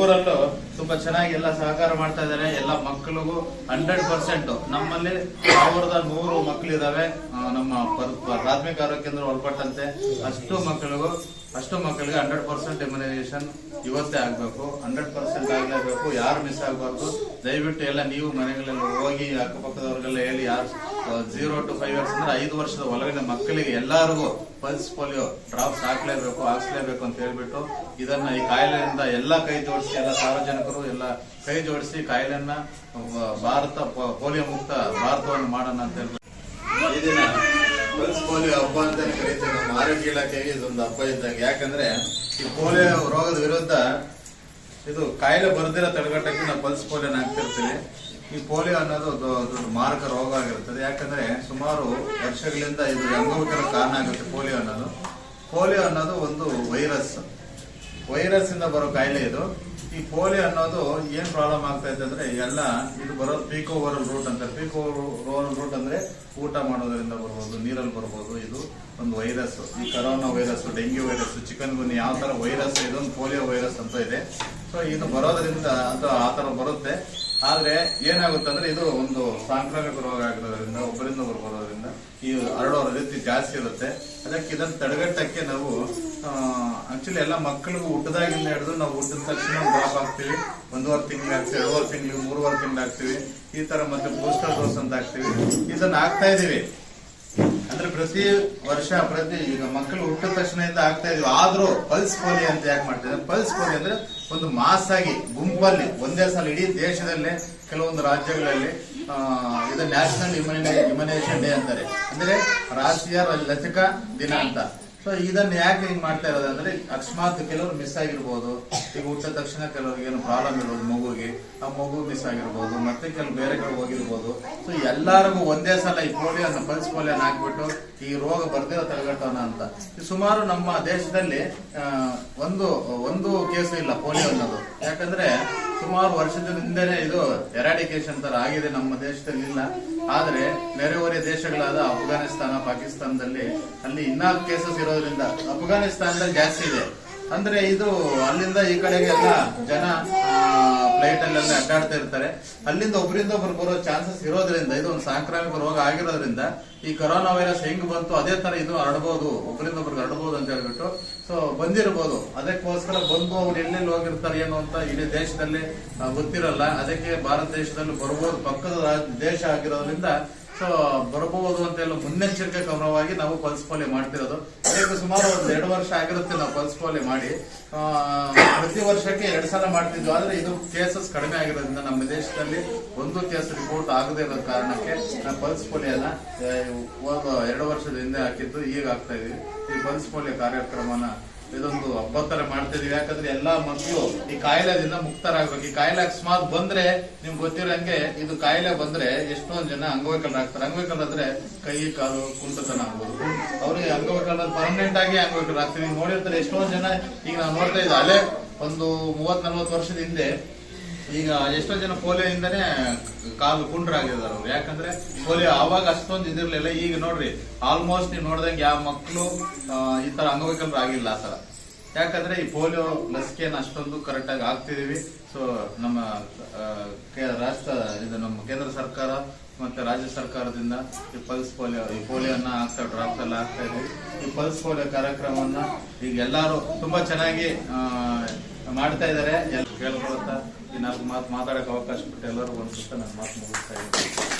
ಬಡಗೂರಲ್ಲೂ ತುಂಬಾ ಚೆನ್ನಾಗಿ ಎಲ್ಲ ಸಹಕಾರ ಮಾಡ್ತಾ ಇದ್ದಾರೆ. ಎಲ್ಲ ಮಕ್ಕಳಿಗೂ ಹಂಡ್ರೆಡ್ ಪರ್ಸೆಂಟ್ ನಮ್ಮಲ್ಲಿ ಸಾವಿರದ ನೂರು ಮಕ್ಕಳಿದಾವೆ ನಮ್ಮ ಪ್ರಾಥಮಿಕ ಆರೋಗ್ಯ ಕೇಂದ್ರ ಒಳಪಟ್ಟಂತೆ. ಅಷ್ಟು ಮಕ್ಕಳಿಗೂ ಅಷ್ಟು ಮಕ್ಕಳಿಗೆ ಹಂಡ್ರೆಡ್ ಪರ್ಸೆಂಟ್ ಇಮ್ಯುನೈಸೇಷನ್ ಇವತ್ತೇ ಆಗ್ಬೇಕು. ಹಂಡ್ರೆಡ್ ಪರ್ಸೆಂಟ್ ಆಗ್ಲೇಬೇಕು. ಯಾರು ಮಿಸ್ ಆಗಬಾರ್ದು? ದಯವಿಟ್ಟು ಎಲ್ಲ ನೀವು ಮನೆಗಳಲ್ಲಿ ಹೋಗಿ ಅಕ್ಕಪಕ್ಕದವ್ರಿಗೆಲ್ಲ ಹೇಳಿ ಯಾರು ಜೀರೋ ಟು ಫೈವ್ ಇಯರ್ಸ್ ಅಂದ್ರೆ ಐದು ವರ್ಷದ ಒಳಗಡೆ ಮಕ್ಕಳಿಗೆ ಎಲ್ಲರಿಗೂ ಪಲ್ಸ್ ಪೋಲಿಯೋ ಡ್ರಾಪ್ಸ್ ಹಾಕ್ಲೇಬೇಕು, ಹಾಕ್ಸ್ಲೇಬೇಕು ಅಂತ ಹೇಳ್ಬಿಟ್ಟು ಇದನ್ನ ಈ ಕಾಯಿಲೆಯಿಂದ ಎಲ್ಲ ಕೈ ಜೋಡಿಸಿ, ಎಲ್ಲ ಸಾರ್ವಜನಿಕರು ಎಲ್ಲ ಕೈ ಜೋಡಿಸಿ ಕಾಯಿಲೆಯನ್ನ ಭಾರತ ಪೋಲಿಯೋ ಮುಕ್ತ ಭಾರತವನ್ನು ಮಾಡೋಣ ಅಂತ ಹೇಳ್ಬಿಟ್ಟು. ಈ ಪಲ್ಸ್ ಪೋಲಿಯೋ ಹಬ್ಬ ಅಂತ ಕರೀತೀವಿ. ನಮ್ಮ ಆರೋಗ್ಯ ಇಲಾಖೆಗೆ ಇದೊಂದು ಹಬ್ಬ ಇದ್ದಾಗ. ಯಾಕಂದ್ರೆ ಈ ಪೋಲಿಯೋ ರೋಗದ ವಿರುದ್ಧ ಇದು ಕಾಯಿಲೆ ಬರ್ದಿರೋ ತಡೆಗಟ್ಟಕ್ಕೆ ನಾವು ಪಲ್ಸ್ ಪೋಲಿಯೋನ ಹಾಕ್ತಿರ್ತೀವಿ. ಈ ಪೋಲಿಯೋ ಅನ್ನೋದು ದೊಡ್ಡ ಮಾರಕ ರೋಗ ಆಗಿರುತ್ತದೆ. ಯಾಕಂದ್ರೆ ಸುಮಾರು ವರ್ಷಗಳಿಂದ ಇದು ಅಂಗವಿಕಲ ಕಾರಣ ಆಗುತ್ತೆ ಪೋಲಿಯೋ ಅನ್ನೋದು. ಪೋಲಿಯೋ ಅನ್ನೋದು ಒಂದು ವೈರಸ್. ವೈರಸ್ ಇಂದ ಬರೋ ಕಾಯಿಲೆ ಇದು. ಈ ಪೋಲಿಯೋ ಅನ್ನೋದು ಏನ್ ಪ್ರಾಬ್ಲಮ್ ಆಗ್ತಾ ಇದೆ ಅಂದ್ರೆ ಎಲ್ಲ ಇದು ಬರೋದು ಪೀಕೋ ರೂಟ್ ಅಂತ. ಪೀಕೋ ಓರಲ್ ರೂಟ್ ಅಂದ್ರೆ ಊಟ ಮಾಡೋದ್ರಿಂದ ಬರ್ಬೋದು, ನೀರಲ್ಲಿ ಬರ್ಬೋದು. ಇದು ಒಂದು ವೈರಸ್. ಈ corona virus, dengue virus, chikungunya ಯಾವ ತರ ವೈರಸ್ ಇದೊಂದು ಪೋಲಿಯೋ ವೈರಸ್ ಅಂತ ಇದೆ. ಸೊ ಇದು ಬರೋದ್ರಿಂದ ಅದು ಆ ತರ ಬರುತ್ತೆ. ಆದ್ರೆ ಏನಾಗುತ್ತೆ ಅಂದ್ರೆ ಇದು ಒಂದು ಸಾಂಕ್ರಾಮಿಕ ರೋಗ ಆಗಿರೋದ್ರಿಂದ, ಒಬ್ಬರಿಂದ ಒಬ್ಬರು ಬರೋದ್ರಿಂದ ಈ ಹರಡೋ ರೀತಿ ಜಾಸ್ತಿ ಇರುತ್ತೆ. ಅದಕ್ಕೆ ಇದನ್ನ ತಡೆಗಟ್ಟಕ್ಕೆ ನಾವು ಆಕ್ಚುಲಿ ಎಲ್ಲ ಮಕ್ಕಳಿಗೂ ಹುಟ್ಟದಾಗಿಂದ ಹಿಡಿದು ನಾವು ಹುಟ್ಟಿದ ತಕ್ಷಣ ಡ್ರಾಪ್ ಹಾಕ್ತಿವಿ. ಒಂದೂವರೆ ತಿಂಗಳು ಹಾಕ್ತೀವಿ ಎರಡೂವರೆ ತಿಂಗಳು, ಮೂರುವರೆ ತಿಂಗಳು ಹಾಕ್ತಿವಿ ಈ ತರ ಮತ್ತೆ ಬೂಸ್ಟರ್ ಡೋಸ್ ಅಂತ ಹಾಕ್ತಿವಿ. ಇದನ್ನ ಹಾಕ್ತಾ ಇದೀವಿ. ಅಂದ್ರೆ ಪ್ರತಿ ವರ್ಷ, ಪ್ರತಿ ಈಗ ಮಕ್ಕಳು ಹುಟ್ಟಿದ ತಕ್ಷಣದಿಂದ ಆಗ್ತಾ ಇದೀವಿ. ಆದ್ರೂ ಪಲ್ಸ್ ಪೋಲಿಯೋ ಅಂತ ಯಾಕೆ ಮಾಡ್ತಾರೆ ಪಲ್ಸ್ ಪೋಲಿಯೋ ಅಂದ್ರೆ ಒಂದು ಮಾಸ್ ಆಗಿ ಗುಂಪಲ್ಲಿ, ಒಂದೇ ಸಲ ಇಡೀ ದೇಶದಲ್ಲೇ, ಕೆಲವೊಂದು ರಾಜ್ಯಗಳಲ್ಲಿ ಇದು ನ್ಯಾಷನಲ್ ಇಮ್ಯುನೇಷನ್ ಡೇ ಅಂತಾರೆ. ಅಂದ್ರೆ ರಾಷ್ಟ್ರೀಯ ಲಸಿಕಾ ದಿನ ಅಂತ. ಸೊ ಇದನ್ನ ಯಾಕೆ ಹಿಂಗ್ ಮಾಡ್ತಾ ಇರೋದಂದ್ರೆ, ಅಕಸ್ಮಾತ್ ಕೆಲವರು ಮಿಸ್ ಆಗಿರ್ಬೋದು, ಈಗ ಹುಟ್ಟಿದ ತಕ್ಷಣ ಕೆಲವ್ರಿಗೆ ಏನು ಪ್ರಾಬ್ಲಮ್ ಇರ್ಬೋದು ಮಗುಗೆ ಮಗು ಮಿಸ್ ಆಗಿರ್ಬೋದು, ಮತ್ತೆ ಕೆಲವು ಬೇರೆ ಕಡೆ ಹೋಗಿರ್ಬೋದು. ಸೊ ಎಲ್ಲರಿಗೂ ಒಂದೇ ಸಲ ಈ ಪೋಲಿಯೋ ಪಲ್ಸ್ ಪೋಲಿಯೋನ ಹಾಕ್ಬಿಟ್ಟು ಈ ರೋಗ ಬರ್ದಿರೋ ತಡೆಗಟ್ಟೋಣ ಅಂತ. ಸುಮಾರು ನಮ್ಮ ದೇಶದಲ್ಲಿ ಒಂದು ಒಂದು ಕೇಸು ಇಲ್ಲ ಪೋಲಿಯೋ ಅನ್ನೋದು. ಯಾಕಂದ್ರೆ ಸುಮಾರು ವರ್ಷದ ಹಿಂದೆನೆ ಇದು ಎರಾಡಿಕೇಶನ್ ತರ ಆಗಿದೆ ನಮ್ಮ ದೇಶದಲ್ಲಿ ಇಲ್ಲ ಆದ್ರೆ ನೆರೆಹೊರೆ ದೇಶಗಳಾದ ಅಫ್ಘಾನಿಸ್ತಾನ, ಪಾಕಿಸ್ತಾನದಲ್ಲಿ ಅಲ್ಲಿ ಇನ್ನೂ ಕೇಸಸ್ ಇರೋದ್ರಿಂದ ಅಫ್ಘಾನಿಸ್ತಾನದಲ್ಲಿ ಜಾಸ್ತಿ ಇದೆ. ಅಂದ್ರೆ ಇದು ಅಲ್ಲಿಂದ ಈ ಕಡೆಗೆ ಎಲ್ಲ ಜನ ಫ್ಲೈಟ್ ಅಲ್ಲಿ ಅಡ್ಡಾಡ್ತಾ ಇರ್ತಾರೆ. ಅಲ್ಲಿಂದ ಒಬ್ಬರಿಂದ ಒಬ್ರು ಬರೋ ಚಾನ್ಸಸ್ ಇರೋದ್ರಿಂದ, ಇದು ಒಂದು ಸಾಂಕ್ರಾಮಿಕ ರೋಗ ಆಗಿರೋದ್ರಿಂದ ಈ ಕೊರೋನಾ ವೈರಸ್ ಹೆಂಗ್ ಬಂತು, ಅದೇ ತರ ಇದು ಹರಡಬಹುದು ಒಬ್ಬರಿಂದ ಒಬ್ರಿಗೆ ಹರಡಬಹುದು ಅಂತ ಹೇಳ್ಬಿಟ್ಟು. ಸೊ ಬಂದಿರ್ಬೋದು. ಅದಕ್ಕೋಸ್ಕರ ಬಂದು ಅವ್ರು ಎಲ್ಲೆಲ್ಲಿ ಹೋಗಿರ್ತಾರೆ ಏನು ಅಂತ ಇಡೀ ದೇಶದಲ್ಲಿ ಗೊತ್ತಿರಲ್ಲ. ಅದಕ್ಕೆ ಭಾರತ ದೇಶದಲ್ಲಿ ಬರ್ಬೋದು. ಪಕ್ಕದ ದೇಶ ಆಗಿರೋದ್ರಿಂದ ಸೊ ಬರಬಹುದು ಅಂತ ಎಲ್ಲ ಮುನ್ನೆಚ್ಚರಿಕೆ ಕ್ರಮವಾಗಿ ನಾವು ಪಲ್ಸ್ ಪೋಲಿ ಮಾಡ್ತಿರೋದು. ಅದಕ್ಕೆ ಸುಮಾರು ಒಂದು ಎರಡು ವರ್ಷ ಆಗಿರುತ್ತೆ ನಾವು ಪಲ್ಸ್ ಪೋಲಿ ಮಾಡಿ. ಪ್ರತಿ ವರ್ಷಕ್ಕೆ ಎರಡು ಸಲ ಮಾಡ್ತಿದ್ವಿ. ಆದ್ರೆ ಇದು ಕೇಸಸ್ ಕಡಿಮೆ ಆಗಿರೋದ್ರಿಂದ ನಮ್ಮ ದೇಶದಲ್ಲಿ ಒಂದು ಕೇಸ್ ರಿಪೋರ್ಟ್ ಆಗದೆ ಇರೋ ಕಾರಣಕ್ಕೆ ನಾವು ಪಲ್ಸ್ ಪೋಲಿಯೋನ ಆ, ಹೋದ ಎರಡು ವರ್ಷದ ಹಿಂದೆ ಹಾಕಿದ್ದು ಈಗ ಆಗ್ತಾ ಇದೀವಿ. ಈ ಪಲ್ಸ್ ಪೋಲಿಯೋ ಕಾರ್ಯಕ್ರಮನ ಇದೊಂದು ಹಬ್ಬ ತರ ಮಾಡ್ತಿದೀವಿ. ಯಾಕಂದ್ರೆ ಎಲ್ಲಾ ಮಕ್ಕಳು ಈ ಕಾಯಿಲೆದಿಂದ ಮುಕ್ತರಾಗ್ಬೇಕು. ಈ ಕಾಯಿಲೆ ಅಕಸ್ಮಾತ್ ಬಂದ್ರೆ ನಿಮ್ಗೆ ಗೊತ್ತಿರಂಗೆ ಇದು ಕಾಯಿಲೆ ಬಂದ್ರೆ ಎಷ್ಟೊಂದ್ ಜನ ಅಂಗವೈಕಲರಾಗ್ತಾರೆ ಅಂಗವೈಕಲರಾದ್ರೆ ಕೈ, ಕಾಲು, ಕುಂಟತನ ಆಗ್ಬೋದು. ಅವ್ರಿಗೆ ಅಂಗವೈಕಲ್ಯ ಪರ್ಮನೆಂಟ್ ಆಗಿ ಅಂಗವೈಕಲರಾಗ್ತೀವಿ ನೋಡಿರ್ತಾರೆ ಎಷ್ಟೊಂದ್ ಜನ ಈಗ ನಾವು ನೋಡ್ತಾ ಇದ್ದೆ ಅಲೆ ಒಂದು ಮೂವತ್ ನಲ್ವತ್ತು ವರ್ಷದ ಹಿಂದೆ ಈಗ ಎಷ್ಟೋ ಜನ ಪೋಲಿಯೋ ಇಂದಾನೆ ಕಾಲು ಕುಂಡ್ರಾಗಿದ್ದಾರೆ ಯಾಕಂದ್ರೆ ಪೋಲಿಯೋ ಅವಾಗ ಅಷ್ಟೊಂದು ಇದಿರ್ಲಿಲ್ಲ. ಈಗ ನೋಡ್ರಿ ಆಲ್ಮೋಸ್ಟ್ ನೀವು ನೋಡಿದಂಗೆ ಯಾವ ಮಕ್ಕಳು ಈ ತರ ಅಂಗವೈಕಲ್ಯರು ಆಗಿಲ್ಲ ಆ ತರ. ಯಾಕಂದ್ರೆ ಈ ಪೋಲಿಯೋ ಲಸಿಕೆನ ಅಷ್ಟೊಂದು ಕರೆಕ್ಟ್ ಆಗಿ ಆಗ್ತಿದೀವಿ ಸೊ ನಮ್ಮ ರಾಷ್ಟ್ರ, ಇದು ನಮ್ಮ ಕೇಂದ್ರ ಸರ್ಕಾರ ಮತ್ತೆ ರಾಜ್ಯ ಸರ್ಕಾರದಿಂದ ಈ ಪಲ್ಸ್ ಪೋಲಿಯೋ, ಈ ಪೋಲಿಯೋನ ಹಾಕ್ತಾ ಡ್ರಾಪ್ಸ್ ಎಲ್ಲ ಹಾಕ್ತಾ ಇದೀವಿ. ಈ ಪಲ್ಸ್ ಪೋಲಿಯೋ ಕಾರ್ಯಕ್ರಮವನ್ನ ಈಗ ಎಲ್ಲಾರು ತುಂಬಾ ಚೆನ್ನಾಗಿ ಮಾಡ್ತಾ ಇದಾರೆ ಎಲ್ಲ ಕೇಳ್ಕೊಳ್ತಾ, ಈ ಮಾತು ಮಾತಾಡಕ್ಕೆ ಅವಕಾಶ ಕೊಟ್ಟು ಎಲ್ಲರೂ ಒಂದು ನನ್ನ ಮಾತು ಮುಗಿಸ್ತಾ ಇದ್ದೀನಿ.